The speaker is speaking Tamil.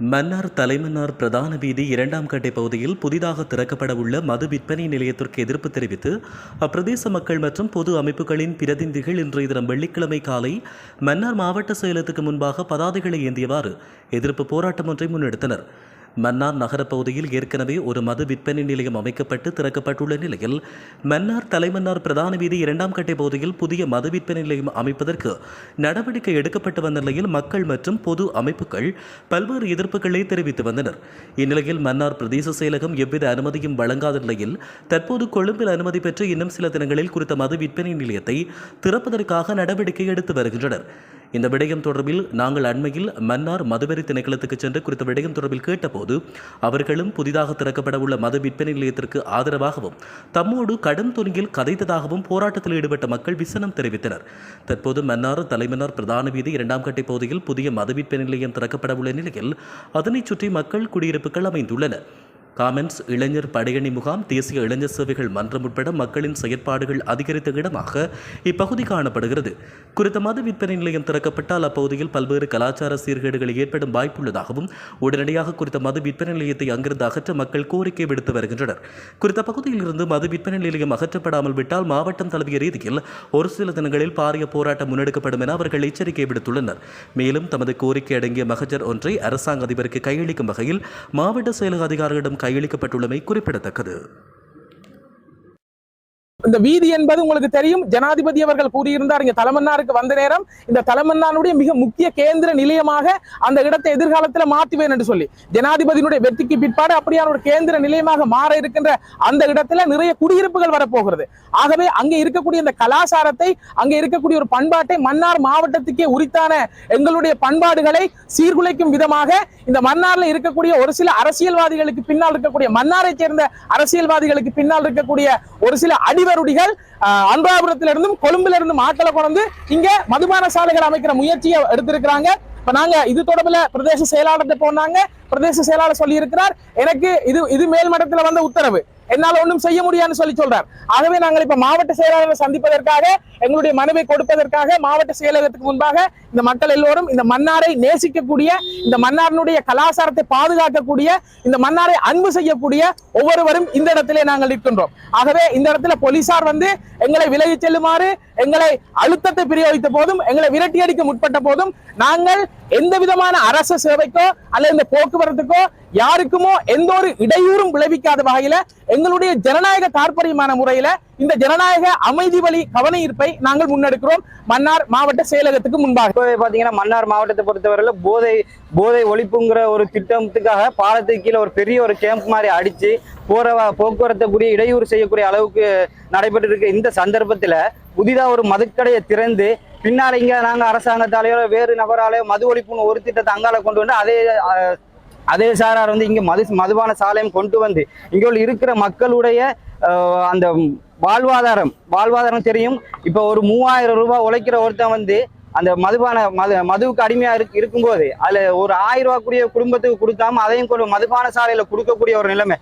மன்னார் தலைமன்னார் பிரதான வீதி இரண்டாம் கட்டை பகுதியில் புதிதாக திறக்கப்பட உள்ள மது விற்பனை நிலையத்திற்கு எதிர்ப்பு தெரிவித்து அப்பிரதேச மக்கள் மற்றும் பொது அமைப்புகளின் பிரதிநிதிகள் இன்றைய தினம் வெள்ளிக்கிழமை காலை மன்னார் மாவட்ட செயலகத்துக்கு முன்பாக பதாதைகளை ஏந்தியவாறு எதிர்ப்பு போராட்டம் ஒன்றை முன்னெடுத்தனர். மன்னார் நகரப் பகுதியில் ஏற்கனவே ஒரு மது விற்பனை நிலையம் அமைக்கப்பட்டு திறக்கப்பட்டுள்ள நிலையில் மன்னார் தலைமன்னார் பிரதான வீதி இரண்டாம் கட்டை பகுதியில் புதிய மது விற்பனை நிலையம் அமைப்பதற்கு நடவடிக்கை எடுக்கப்பட்டு வந்த நிலையில் மக்கள் மற்றும் பொது அமைப்புகள் பல்வேறு எதிர்ப்புகளை தெரிவித்து வந்தனர். இந்நிலையில் மன்னார் பிரதேச செயலகம் எவ்வித அனுமதியும் வழங்காத நிலையில் தற்போது கொழும்பில் அனுமதி பெற்று இன்னும் சில தினங்களில் குறித்த மது விற்பனை நிலையத்தை திறப்பதற்காக நடவடிக்கை எடுத்து வருகின்றனர். இந்த விடயம் தொடர்பில் நாங்கள் அண்மையில் மன்னார் மதுவெறி திணைக்களத்துக்கு சென்று குறித்த விடயம் தொடர்பில் கேட்டபோது அவர்களும் புதிதாக திறக்கப்பட உள்ள மது விற்பனை நிலையத்திற்கு ஆதரவாகவும் தம்மோடு கடும் துணியில் கதைத்ததாகவும் போராட்டத்தில் ஈடுபட்ட மக்கள் விசனம் தெரிவித்தனர். தற்போது மன்னார் தலைமன்னார் பிரதான வீதி இரண்டாம் கட்டை பகுதியில் புதிய மது விற்பனை நிலையம் திறக்கப்பட உள்ள நிலையில் அதனைச் சுற்றி மக்கள் குடியிருப்புகள் அமைந்துள்ளன. காமென்ஸ் இளைஞர் படையணி முகாம் தேசிய இளைஞர் சேவைகள் மன்றம் உட்பட மக்களின் செயற்பாடுகள் அதிகரித்த இடமாக இப்பகுதி காணப்படுகிறது. குறித்த மது விற்பனை நிலையம் திறக்கப்பட்டால் அப்பகுதியில் பல்வேறு கலாச்சார சீர்கேடுகள் ஏற்படும் வாய்ப்புள்ளதாகவும் உடனடியாக குறித்த மது விற்பனை நிலையத்தை அங்கிருந்து அகற்ற மக்கள் கோரிக்கை விடுத்து வருகின்றனர். குறித்த பகுதியில் இருந்து மது விற்பனை நிலையம் அகற்றப்படாமல் விட்டால் மாவட்டம் தழுவிய ரீதியில் ஒரு சில தினங்களில் பாரிய போராட்டம் முன்னெடுக்கப்படும் என அவர்கள் எச்சரிக்கை விடுத்துள்ளனர். மேலும் தமது கோரிக்கை அடங்கிய மகஜர் ஒன்றை அரசாங்க அதிபருக்கு கையளிக்கும் வகையில் மாவட்ட செயலக அதிகாரிகளிடம் கையளிக்கப்பட்டுள்ளமை குறிப்பிடத்தக்கது. இந்த வீதி என்பது உங்களுக்கு தெரியும். ஜனாதிபதி அவர்கள் கூறியிருந்தார். இங்க தலைமன்னாருக்கு வந்த நேரம் இந்த தலைமன்னாருடைய மிக முக்கிய கேந்திர நிலையமாக அந்த இடத்தை எதிர்காலத்தில் மாற்றுவேன் என்று சொல்லி ஜனாதிபதியினுடைய வெற்றிக்கு பிற்பாடு அப்படியான ஒரு கேந்திர நிலையமாக மாற இருக்கின்ற அந்த இடத்துல நிறைய குடியிருப்புகள் வரப்போகிறது. ஆகவே அங்கே இருக்கக்கூடிய இந்த கலாச்சாரத்தை அங்கே இருக்கக்கூடிய ஒரு பண்பாட்டை மன்னார் மாவட்டத்துக்கே உரித்தான எங்களுடைய பண்பாடுகளை சீர்குலைக்கும் விதமாக இந்த மன்னார்ல இருக்கக்கூடிய ஒரு சில அரசியல்வாதிகளுக்கு பின்னால் இருக்கக்கூடிய மன்னாரை சேர்ந்த அரசியல்வாதிகளுக்கு பின்னால் இருக்கக்கூடிய ஒரு சில அடி ஆஹ், அனுராபுரத்திலிருந்தும் கொழும்புல இருந்தும் ஆட்களை கொண்டு இங்க மதுபான சாலைகள் அமைக்கிற முயற்சியை எடுத்திருக்கிறாங்க. இப்ப நாங்க இது தொடர்புல பிரதேச செயலாளர்கிட்ட போனாங்க. பிரதேச செயலாளர் சொல்லி இருக்கிறார் எனக்கு இது இது மேல்மட்டத்தில் வந்த உத்தரவு. என்னால ஒன்றும் செய்ய முடியாதுன்னு சொல்லி சொல்றார். ஆகவே நாங்கள் இப்ப மாவட்ட செயலாளரை சந்திப்பதற்காக எங்களுடைய மனுவை கொடுப்பதற்காக மாவட்ட செயலகத்துக்கு முன்பாக இந்த மக்கள் எல்லோரும் இந்த மன்னாரை நேசிக்கக்கூடிய இந்த மன்னாரினுடைய கலாச்சாரத்தை பாதுகாக்கக்கூடிய இந்த மன்னாரை அன்பு செய்யக்கூடிய ஒவ்வொருவரும் இந்த இடத்திலே நாங்கள் நிற்கின்றோம். ஆகவே இந்த இடத்துல போலீசார் வந்து எங்களை விலகி செல்லுமாறு எங்களை அழுத்தத்தை பிரயோகித்த போதும் எங்களை விரட்டி அடிக்க முற்பட்ட போதும் நாங்கள் எந்த விதமான அரசு சேவைக்கோ அல்லது இந்த போக்குவரத்துக்கோ யாருக்குமோ எந்த ஒரு இடையூறும் விளைவிக்காத வகையில எங்களுடைய ஜனநாயக தாற்பயமான முறையில இந்த ஜனநாயக அமைதி வழி கவன ஈர்ப்பை நாங்கள் முன்னெடுக்கிறோம். மன்னார் மாவட்ட செயலகத்துக்கு முன்பாக. பாத்தீங்கன்னா மன்னார் மாவட்டத்தை பொறுத்தவரையில போதை போதை ஒழிப்புங்கிற ஒரு திட்டத்துக்காக பாலத்துக்கு கீழே ஒரு பெரிய ஒரு கேம்ப் மாதிரி அடிச்சு போற வ- போக்குவரத்தை கூடிய இடையூறு செய்யக்கூடிய அளவுக்கு நடைபெற்று இருக்க இந்த சந்தர்ப்பத்துல புதிதா ஒரு மதுக்கடையை திறந்து பின்னால இங்க நாங்க அரசாங்கத்தாலேயோ வேறு நபராலேயோ மது ஒழிப்புன்னு ஒரு திட்டத்தை அங்கால கொண்டு வந்து அதே அதே சாரார் வந்து இங்கே மது மதுபான சாலையும் கொண்டு வந்து இங்கே உள்ள இருக்கிற மக்களுடைய அந்த வாழ்வாதாரம் வாழ்வாதாரம் தெரியும். இப்போ ஒரு மூவாயிரம் ரூபாய் உழைக்கிற ஒருத்தன் வந்து அந்த மதுபான மது மதுவுக்கு அடிமையா இருக்கு இருக்கும்போது அதுல ஒரு ஆயிரம் ரூபாய் கூடிய குடும்பத்துக்கு கொடுக்காம அதையும் கொண்டு மதுபான சாலையில கொடுக்கக்கூடிய ஒரு நிலைமை.